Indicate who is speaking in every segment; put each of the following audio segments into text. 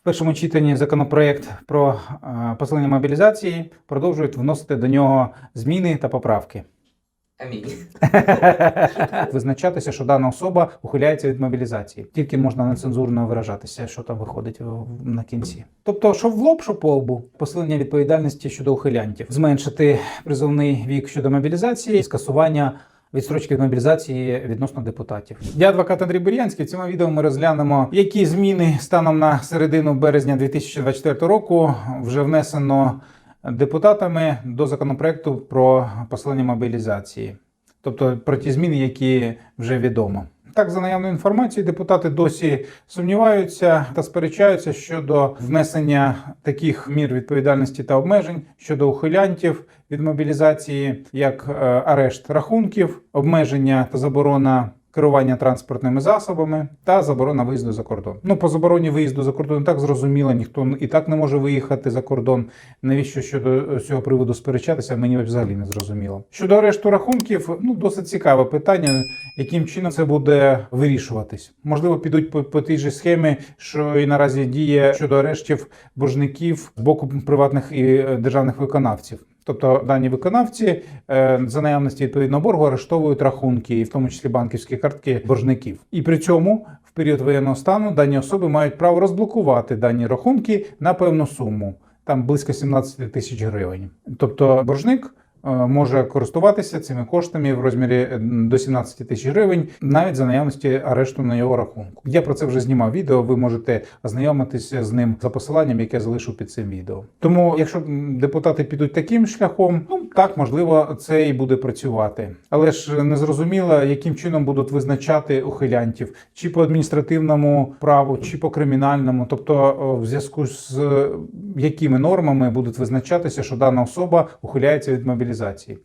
Speaker 1: В першому читанні законопроект про е, посилення мобілізації продовжують вносити до нього зміни та поправки.
Speaker 2: Амінь.
Speaker 1: Визначатися, що дана особа ухиляється від мобілізації. Тільки можна нецензурно виражатися, що там виходить на кінці. Тобто, що в лоб, що по лбу, посилення відповідальності щодо ухилянтів, зменшити призовний вік щодо мобілізації, і скасування. Відстрочки від мобілізації відносно депутатів. Я адвокат Андрій Бур'янський. В цьому відео ми розглянемо, які зміни станом на середину березня 2024 року вже внесено депутатами до законопроекту про посилення мобілізації тобто про ті зміни, які вже відомо. Так, за наявною інформацією, депутати досі сумніваються та сперечаються щодо внесення таких мір відповідальності та обмежень щодо ухилянтів від мобілізації, як е, арешт рахунків, обмеження та заборона. Керування транспортними засобами та заборона виїзду за кордон. Ну по забороні виїзду за кордон так зрозуміло, ніхто і так не може виїхати за кордон. Навіщо щодо цього приводу сперечатися, мені взагалі не зрозуміло. Щодо арешту рахунків, ну досить цікаве питання, яким чином це буде вирішуватись. Можливо, підуть по, по тій же схемі, що і наразі діє щодо арештів боржників з боку приватних і е, державних виконавців. Тобто дані виконавці е, за наявності відповідного боргу арештовують рахунки, і в тому числі банківські картки боржників. І при цьому в період воєнного стану дані особи мають право розблокувати дані рахунки на певну суму, там близько 17 тисяч гривень. Тобто боржник. Е, Може користуватися цими коштами в розмірі е, до 17 тисяч гривень, навіть за наявності арешту на його рахунку. Я про це вже знімав відео. Ви можете ознайомитися з ним за посиланням, яке я залишу під цим відео. Тому, якщо депутати підуть таким шляхом, ну так можливо, це і буде працювати. Але ж не зрозуміло, яким чином будуть визначати ухилянтів, чи по адміністративному праву, чи по кримінальному, тобто в зв'язку з е, якими нормами будуть визначатися, що дана особа ухиляється від мобілізації.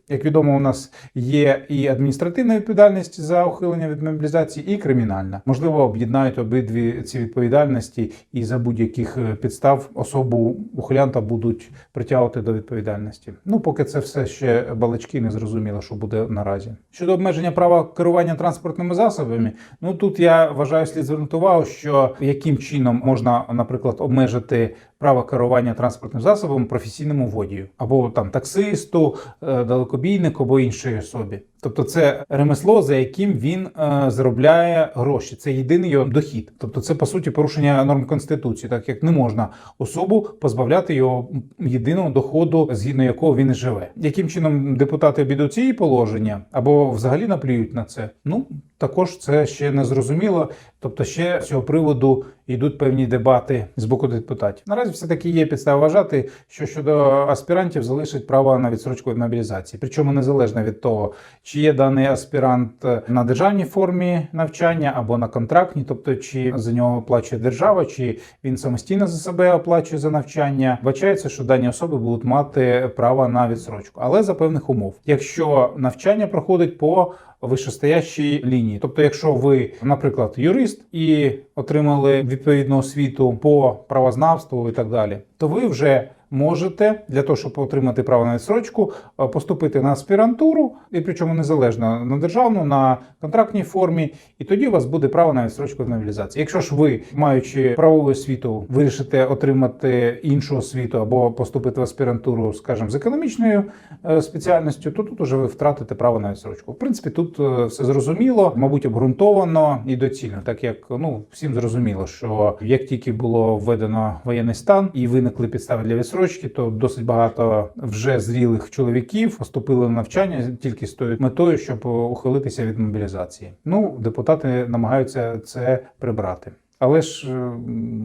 Speaker 1: Як відомо, у нас є і адміністративна відповідальність за ухилення від мобілізації, і кримінальна. Можливо, об'єднають обидві ці відповідальності, і за будь-яких е, підстав особу ухилянта будуть притягувати до відповідальності. Ну, поки це все ще балачки, не зрозуміло, що буде наразі. Щодо обмеження права керування транспортними засобами, ну тут я вважаю, слід звернути увагу, що яким чином можна, наприклад, обмежити право керування транспортним засобом професійному водію або там таксисту, е, далекобійнику або іншій особі. Тобто це ремесло, за яким він е, заробляє гроші. Це єдиний його дохід. Тобто, це по суті порушення норм конституції, так як не можна особу позбавляти його єдиного доходу, згідно якого він живе. Яким чином депутати обійдуть ці положення або взагалі наплюють на це? Ну також це ще не зрозуміло. Тобто, ще з цього приводу йдуть певні дебати з боку депутатів. Наразі все таки є підстава вважати, що щодо аспірантів залишить право на відсрочку від мобілізації, причому незалежно від того, чи є даний аспірант на державній формі навчання або на контрактній, тобто чи за нього оплачує держава, чи він самостійно за себе оплачує за навчання. Вбачається, що дані особи будуть мати право на відсрочку, але за певних умов. Якщо навчання проходить по вищостоящій лінії, тобто, якщо ви, наприклад, юрист і отримали відповідну освіту по правознавству і так далі, то ви вже можете для того, щоб отримати право на відсрочку, е, поступити на аспірантуру, і причому незалежно на державну, на контрактній формі, і тоді у вас буде право на відсрочку від мобілізації. Якщо ж ви, маючи правову освіту, вирішите отримати іншу освіту або поступити в аспірантуру, скажімо, з економічною е, спеціальністю, то тут уже ви втратите право на відсрочку. В принципі, тут е, все зрозуміло, мабуть, обґрунтовано і доцільно, так як ну всім зрозуміло, що як тільки було введено воєнний стан і виникли підстави для відсрочки, то досить багато вже зрілих чоловіків поступили на навчання тільки з тою метою, щоб ухилитися від мобілізації. Ну, депутати намагаються це прибрати, але ж е,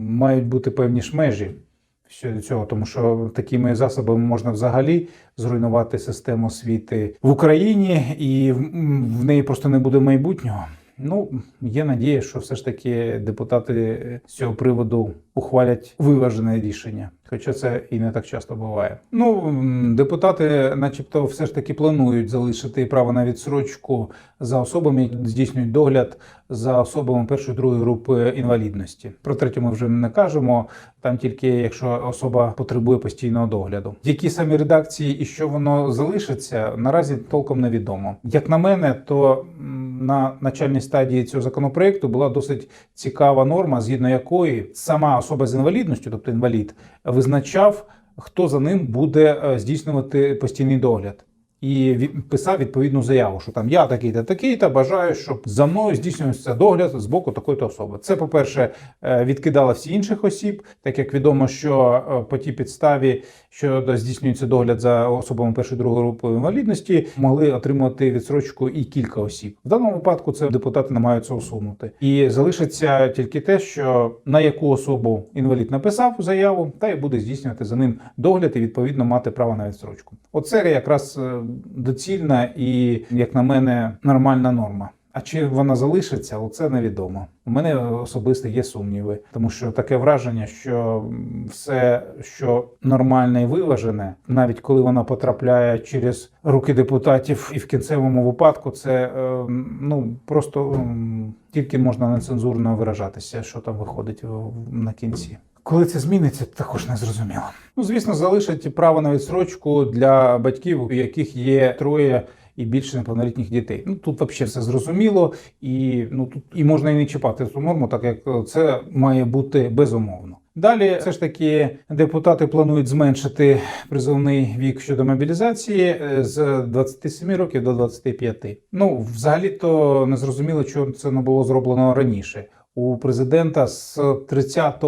Speaker 1: мають бути певні ж межі цього, тому що такими засобами можна взагалі зруйнувати систему освіти в Україні, і в- неї просто не буде майбутнього. Ну, є надія, що все ж таки депутати з цього приводу ухвалять виважене рішення. Хоча це і не так часто буває. Ну, депутати, начебто, все ж таки планують залишити право на відсрочку за особами, які здійснюють догляд за особами першої другої групи інвалідності. Про третю ми вже не кажемо. Там тільки якщо особа потребує постійного догляду. Які самі редакції і що воно залишиться, наразі толком невідомо. Як на мене, то на начальній стадії цього законопроекту була досить цікава норма, згідно якої сама особа з інвалідністю, тобто інвалід, визначав, хто за ним буде е, здійснювати постійний догляд. І писав відповідну заяву, що там я такий-то такий-то бажаю, щоб за мною здійснювався догляд з боку такої-то особи. Це, по-перше, е, відкидало всі інших осіб, так як відомо, що е, по тій підставі, що здійснюється догляд за особами першої другої групи інвалідності, могли отримати відсрочку і кілька осіб. В даному випадку це депутати намагаються усунути. І залишиться тільки те, що на яку особу інвалід написав заяву, та й буде здійснювати за ним догляд і відповідно мати право на відсрочку. Оце якраз е, доцільна і, як на мене, нормальна норма. А чи вона залишиться, оце невідомо. У мене особисто є сумніви, тому що таке враження, що все, що нормальне і виважене, навіть коли вона потрапляє через руки депутатів, і в кінцевому випадку це е, ну просто тільки можна нецензурно виражатися, що там виходить на кінці. Коли це зміниться, також не зрозуміло. Ну, звісно, залишать право на відсрочку для батьків, у яких є троє і більше неповнолітніх дітей. Ну тут взагалі все зрозуміло, і ну тут і можна і не чіпати цю норму, так як це має бути безумовно. Далі, все ж таки, депутати планують зменшити призовний вік щодо мобілізації е, з 27 років до 25. Ну, взагалі то не зрозуміло, чого це не було зроблено раніше. У президента з 30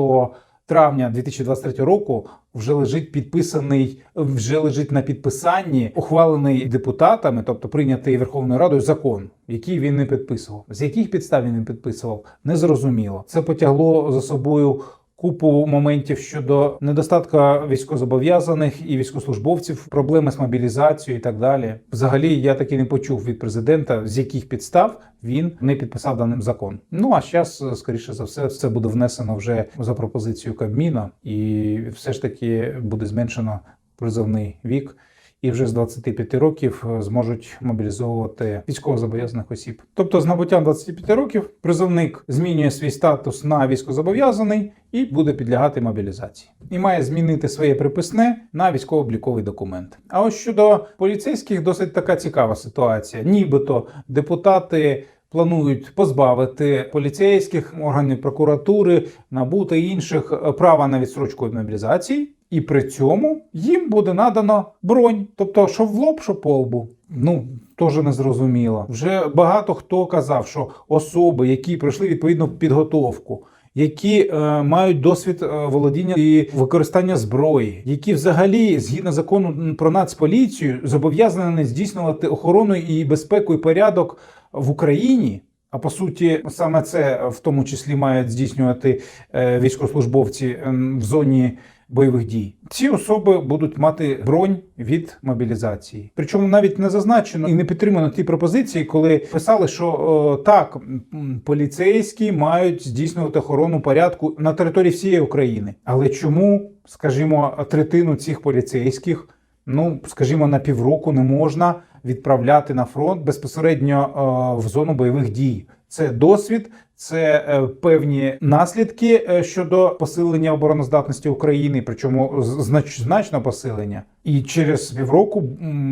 Speaker 1: травня 2023 року вже лежить підписаний, вже лежить на підписанні, ухвалений депутатами, тобто прийнятий Верховною Радою закон, який він не підписував. З яких підстав він не підписував, незрозуміло. Це потягло за собою. Купу моментів щодо недостатка військовозобов'язаних і військовослужбовців, проблеми з мобілізацією і так далі. Взагалі, я таки не почув від президента, з яких підстав він не підписав даний закон. Ну а зараз, скоріше за все, це буде внесено вже за пропозицією Кабміна, і все ж таки буде зменшено призовний вік. І вже з 25 років е, зможуть мобілізовувати військовозобов'язаних осіб. Тобто, з набуттям 25 років призовник змінює свій статус на військовозобов'язаний і буде підлягати мобілізації. І має змінити своє приписне на військово-обліковий документ. А ось щодо поліцейських, досить така цікава ситуація. Нібито депутати. Планують позбавити поліцейських органів прокуратури, НАБУ та інших е, права на відстрочку від мобілізації, і при цьому їм буде надано бронь, тобто що в лоб, що по лбу. Ну теж не зрозуміло. Вже багато хто казав, що особи, які пройшли відповідну підготовку. Які е, мають досвід е, володіння і використання зброї, які взагалі, згідно закону про нацполіцію, зобов'язані здійснювати охорону і безпеку і порядок в Україні. А по суті, саме це в тому числі мають здійснювати е, військовослужбовці ем, в зоні бойових дій. Ці особи будуть мати бронь від мобілізації. Причому навіть не зазначено і не підтримано ті пропозиції, коли писали, що о, так поліцейські мають здійснювати охорону порядку на території всієї України. Але чому, скажімо, третину цих поліцейських, ну скажімо, на півроку не можна відправляти на фронт безпосередньо е, в зону бойових дій? Це досвід, це е, певні наслідки е, щодо посилення обороноздатності України, причому знач, значно посилення. І через півроку,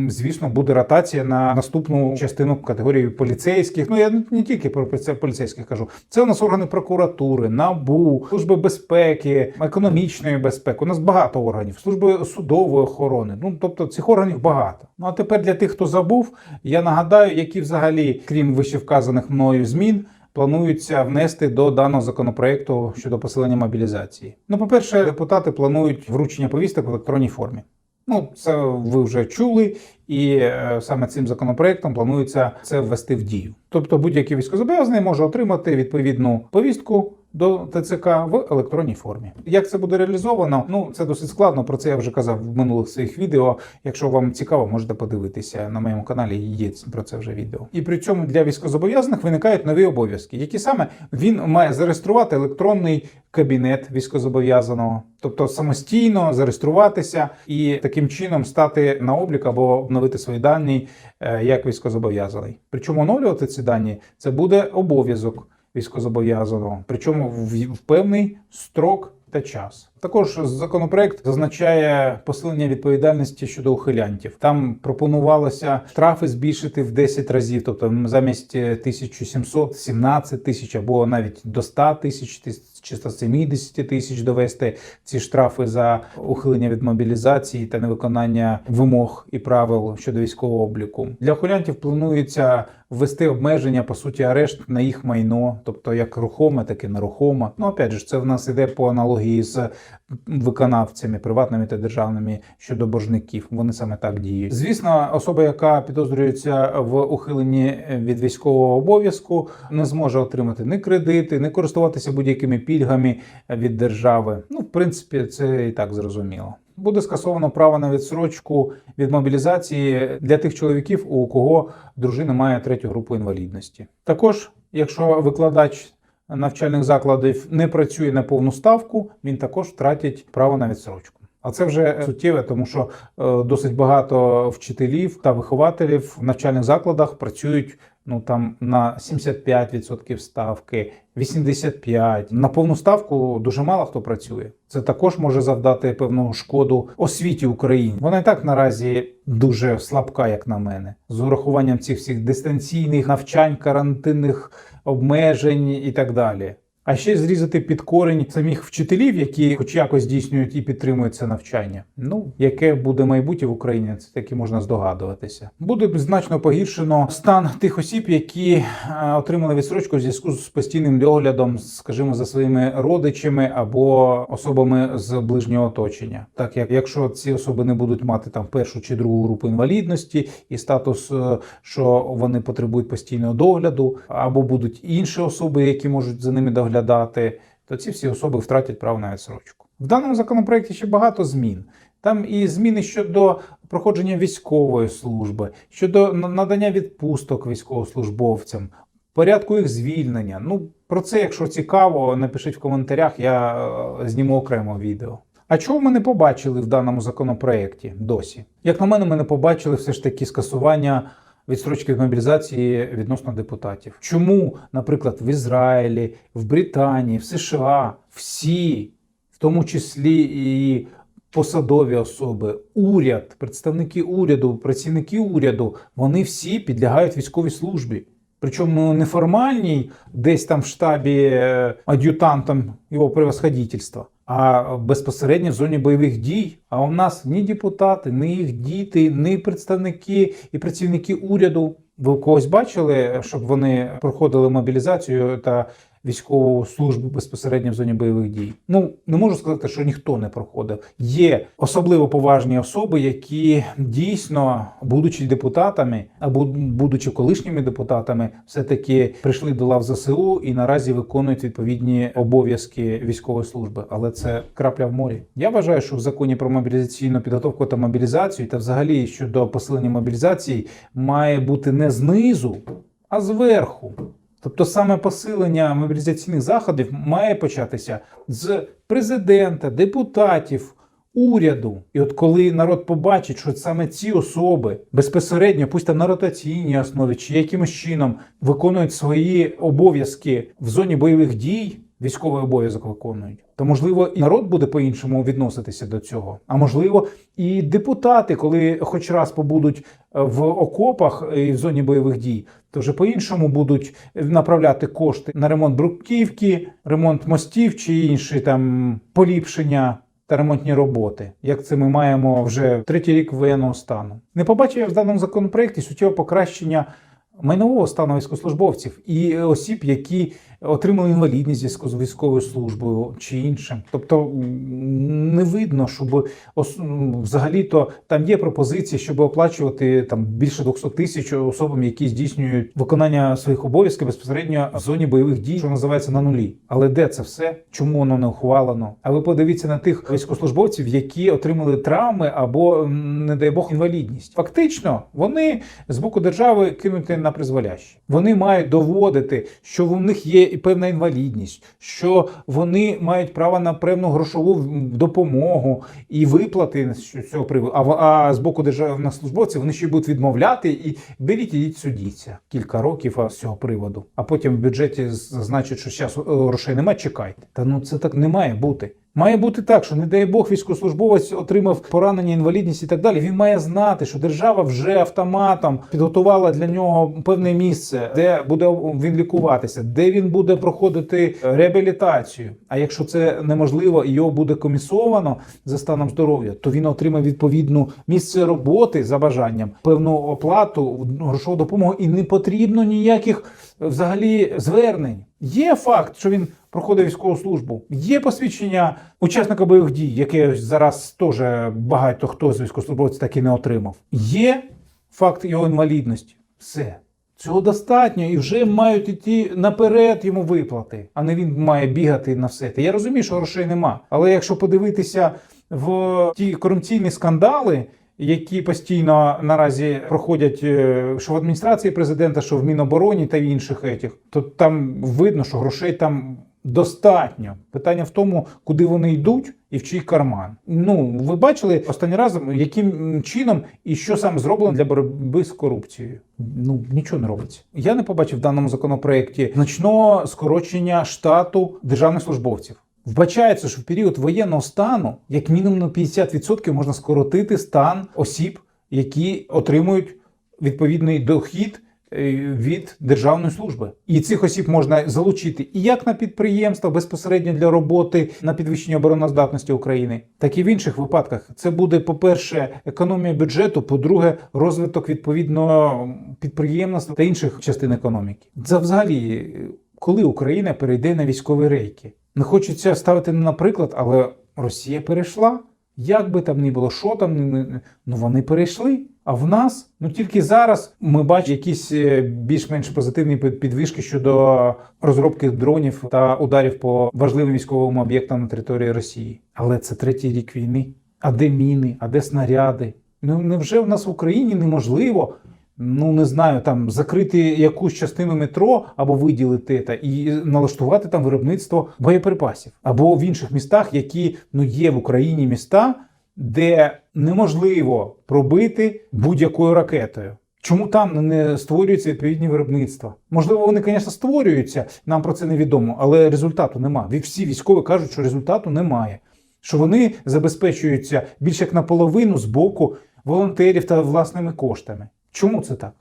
Speaker 1: звісно, буде ротація на наступну частину категорії поліцейських. Ну я не- тільки про поліце- поліцейських кажу. Це у нас органи прокуратури, набу, служби безпеки, економічної безпеки. У нас багато органів, служби судової охорони. Ну тобто цих органів багато. Ну а тепер для тих, хто забув, я нагадаю, які взагалі, крім вищевказаних мною змін. Плануються внести до даного законопроекту щодо посилення мобілізації. Ну, по-перше, депутати планують вручення повісток в електронній формі. Ну, це ви вже чули, і е, саме цим законопроектом планується це ввести в дію. Тобто, будь-який військовозобов'язаний може отримати відповідну повістку до ТЦК в електронній формі. Як це буде реалізовано? Ну це досить складно. Про це я вже казав в минулих своїх відео. Якщо вам цікаво, можете подивитися на моєму каналі. Є про це вже відео. І при цьому для військовозобов'язаних виникають нові обов'язки, які саме він має зареєструвати електронний кабінет військовозобов'язаного, тобто самостійно зареєструватися і таким чином стати на облік або обновити свої дані е, як військовозобов'язаний. Причому оновлювати ці дані це буде обов'язок військовозобов'язаного, причому в певний строк та час. Також законопроект зазначає посилення відповідальності щодо ухилянтів. Там пропонувалося штрафи збільшити в 10 разів, тобто замість 1700 – 17 тисяч або навіть до 100 тисяч чи 170 тисяч довести ці штрафи за ухилення від мобілізації та невиконання вимог і правил щодо військового обліку. Для ухилянтів планується ввести обмеження, по суті, арешт на їх майно, тобто як рухоме, так і нерухоме. Ну опять же, це в нас іде по аналогії з виконавцями приватними та державними щодо боржників. Вони саме так діють. Звісно, особа, яка підозрюється в ухиленні від військового обов'язку, не зможе отримати ні кредити, не користуватися будь-якими пільгами від держави. Ну, в принципі, це і так зрозуміло. Буде скасовано право на відсрочку від мобілізації для тих чоловіків, у кого дружина має третю групу інвалідності. Також, якщо викладач навчальних закладів не працює на повну ставку, він також втратить право на відсрочку. А це вже суттєве, тому що е, досить багато вчителів та вихователів в навчальних закладах працюють ну там на 75% ставки, 85%. На повну ставку дуже мало хто працює. Це також може завдати певну шкоду освіті України. Вона і так наразі дуже слабка, як на мене, з урахуванням цих всіх дистанційних навчань, карантинних обмежень і так далі. А ще зрізати під корень самих вчителів, які хоч якось здійснюють і підтримують це навчання. Ну, яке буде майбутнє в Україні, це таки можна здогадуватися. Буде значно погіршено стан тих осіб, які е, отримали відсрочку в зв'язку з постійним доглядом, скажімо, за своїми родичами або особами з ближнього оточення. Так як якщо ці особи не будуть мати там першу чи другу групу інвалідності і статус, е, що вони потребують постійного догляду, або будуть інші особи, які можуть за ними доглядати доглядати, то ці всі особи втратять право на відсрочку. В даному законопроекті ще багато змін. Там і зміни щодо проходження військової служби, щодо надання відпусток військовослужбовцям, порядку їх звільнення. Ну про це, якщо цікаво, напишіть в коментарях, я е, зніму окремо відео. А чого ми не побачили в даному законопроекті досі? Як на мене, ми не побачили все ж таки скасування відстрочки від мобілізації відносно депутатів. Чому, наприклад, в Ізраїлі, в Британії, в США всі, в тому числі і посадові особи, уряд, представники уряду, працівники уряду, вони всі підлягають військовій службі. Причому неформальній, десь там в штабі е, ад'ютантом його превосходительства, а безпосередньо в зоні бойових дій. А у нас ні депутати, ні їх діти, ні представники і працівники уряду. Ви когось бачили, щоб вони проходили мобілізацію та військову службу безпосередньо в зоні бойових дій? Ну не можу сказати, що ніхто не проходив. Є особливо поважні особи, які дійсно, будучи депутатами або будучи колишніми депутатами, все таки прийшли до лав ЗСУ і наразі виконують відповідні обов'язки військової служби. Але це крапля в морі. Я вважаю, що в законі про мобілізаційну підготовку та мобілізацію, та взагалі щодо посилення мобілізації, має бути не знизу, а зверху. Тобто саме посилення мобілізаційних заходів має початися з президента, депутатів, уряду. І от коли народ побачить, що саме ці особи безпосередньо, пусть там на ротаційній основі чи якимось чином виконують свої обов'язки в зоні бойових дій. Військовий обов'язок виконують, то можливо і народ буде по-іншому відноситися до цього. А можливо, і депутати, коли хоч раз побудуть в окопах і в зоні бойових дій, то вже по-іншому будуть направляти кошти на ремонт бруківки, ремонт мостів чи інші там поліпшення та ремонтні роботи, як це ми маємо вже третій рік воєнного стану. Не побачив я в даному законопроекті суттєвого покращення майнового стану військовослужбовців і осіб, які отримали інвалідність зв'язку з військовою службою чи іншим. Тобто не видно, щоб взагалі-то там є пропозиції, щоб оплачувати там більше 200 тисяч особам, які здійснюють виконання своїх обов'язків безпосередньо в зоні бойових дій, що називається на нулі. Але де це все? Чому воно не ухвалено? А ви подивіться на тих військовослужбовців, які отримали травми або, не дай Бог, інвалідність. Фактично, вони з боку держави кинуті на призволяще. Вони мають доводити, що в них є і певна інвалідність, що вони мають право на певну грошову допомогу і виплати з цього приводу. А, а з боку державних службовців вони ще будуть відмовляти і беріть ідіть судіться кілька років з цього приводу. А потім в бюджеті зазначать, що зараз грошей немає, чекайте. Та ну це так не має бути. Має бути так, що не дай Бог військовослужбовець отримав поранення, інвалідність і так далі. Він має знати, що держава вже автоматом підготувала для нього певне місце, де буде він лікуватися, де він буде проходити реабілітацію. А якщо це неможливо і його буде комісовано за станом здоров'я, то він отримає відповідну місце роботи за бажанням, певну оплату, грошову допомогу, і не потрібно ніяких взагалі звернень. Є факт, що він проходив військову службу. Є посвідчення учасника бойових дій, яке зараз теж багато хто з військовослужбовців так і не отримав. Є факт його інвалідності. Все. Цього достатньо і вже мають іти наперед йому виплати, а не він має бігати на все. те. Я розумію, що грошей нема. Але якщо подивитися в ті корупційні скандали, які постійно наразі проходять е, що в адміністрації президента, що в Мінобороні та в інших етіх, то там видно, що грошей там достатньо. Питання в тому, куди вони йдуть і в чий карман. Ну ви бачили останній раз, яким чином і що саме зроблено для боротьби з корупцією. Ну нічого не робиться. Я не побачив в даному законопроекті значного скорочення штату державних службовців. Вбачається, що в період воєнного стану як мінімум на 50% можна скоротити стан осіб, які отримують відповідний дохід е, від державної служби. І цих осіб можна залучити і як на підприємства безпосередньо для роботи на підвищення обороноздатності України, так і в інших випадках. Це буде, по-перше, економія бюджету, по-друге, розвиток відповідного підприємництва та інших частин економіки. Це взагалі, е, коли Україна перейде на військові рейки. Не хочеться ставити на приклад, але Росія перейшла. Як би там ні було, що там, ну вони перейшли. А в нас ну тільки зараз ми бачимо якісь е, більш-менш позитивні під- підвижки щодо розробки дронів та ударів по важливим військовим об'єктам на території Росії. Але це третій рік війни. А де міни, а де снаряди? Ну невже в нас в Україні неможливо ну не знаю, там закрити якусь частину метро або виділити та і налаштувати там виробництво боєприпасів, або в інших містах, які ну є в Україні міста, де неможливо пробити будь-якою ракетою. Чому там не створюються відповідні виробництва? Можливо, вони, звісно, створюються, нам про це невідомо, але результату нема. Всі військові кажуть, що результату немає. Що вони забезпечуються більше як наполовину з боку волонтерів та власними коштами. Чому це так?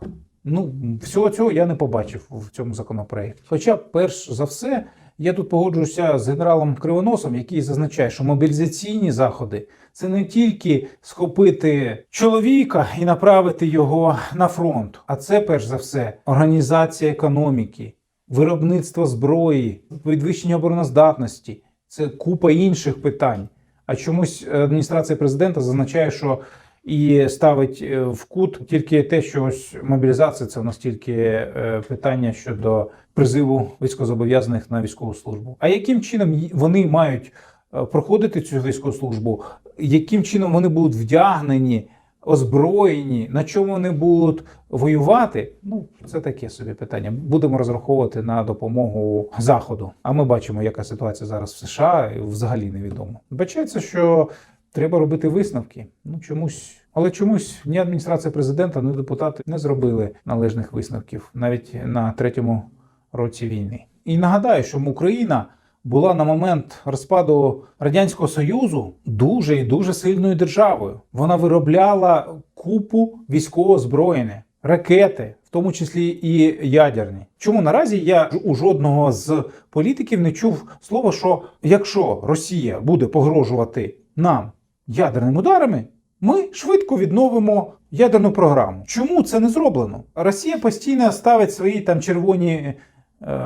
Speaker 1: Ну, всього цього я не побачив в цьому законопроекті. Хоча, перш за все, я тут погоджуюся з генералом Кривоносом, який зазначає, що мобілізаційні заходи це не тільки схопити чоловіка і направити його на фронт, а це перш за все організація економіки, виробництво зброї, підвищення обороноздатності. Це купа інших питань. А чомусь адміністрація президента зазначає, що і ставить е, в кут тільки те, що ось мобілізація це у нас тільки е, питання щодо призиву військовозобов'язаних на військову службу. А яким чином вони мають е, проходити цю військову службу? Яким чином вони будуть вдягнені, озброєні, на чому вони будуть воювати? Ну, це таке собі питання. Будемо розраховувати на допомогу Заходу. А ми бачимо, яка ситуація зараз в США, і взагалі невідомо. Бачається, що треба робити висновки. Ну чомусь, але чомусь ні адміністрація президента, ні депутати не зробили належних висновків навіть на третьому році війни. І нагадаю, що Україна була на момент розпаду радянського союзу дуже і дуже сильною державою. Вона виробляла купу військового озброєння, ракети, в тому числі і ядерні. Чому наразі я у жодного з політиків не чув слова, що якщо Росія буде погрожувати нам ядерними ударами, ми швидко відновимо ядерну програму. Чому це не зроблено? Росія постійно ставить свої там червоні е,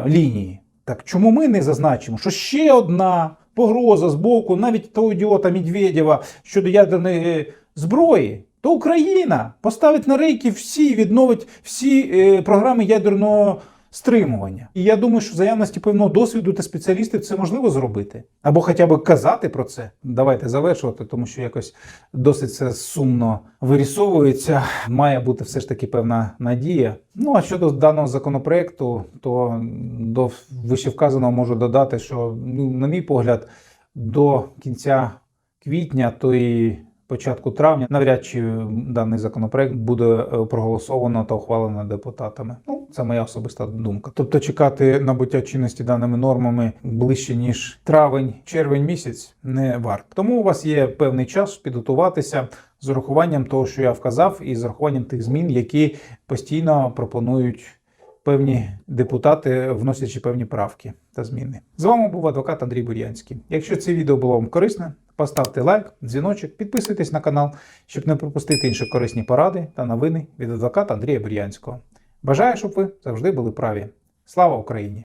Speaker 1: лінії. Так чому ми не зазначимо, що ще одна погроза з боку навіть того ідіота Медведєва щодо ядерної зброї, то Україна поставить на рейки всі, відновить всі е, програми ядерного стримування. І я думаю, що за явності певного досвіду та спеціалістів це можливо зробити. Або хоча б казати про це. Давайте завершувати, тому що якось досить це сумно вирісовується. Має бути все ж таки певна надія. Ну а щодо даного законопроекту, то до вищевказаного можу додати, що, ну, на мій погляд, до кінця квітня, то і початку травня, навряд чи даний законопроект буде е, проголосовано та ухвалено депутатами. Ну, це моя особиста думка. Тобто чекати набуття чинності даними нормами ближче ніж травень, червень місяць не варто. Тому у вас є певний час підготуватися з урахуванням того, що я вказав, і з урахуванням тих змін, які постійно пропонують певні депутати, вносячи певні правки та зміни. З вами був адвокат Андрій Бур'янський. Якщо це відео було вам корисне, поставте лайк, дзвіночок, підписуйтесь на канал, щоб не пропустити інші корисні поради та новини від адвоката Андрія Бур'янського. Бажаю, щоб ви завжди були праві. Слава Україні!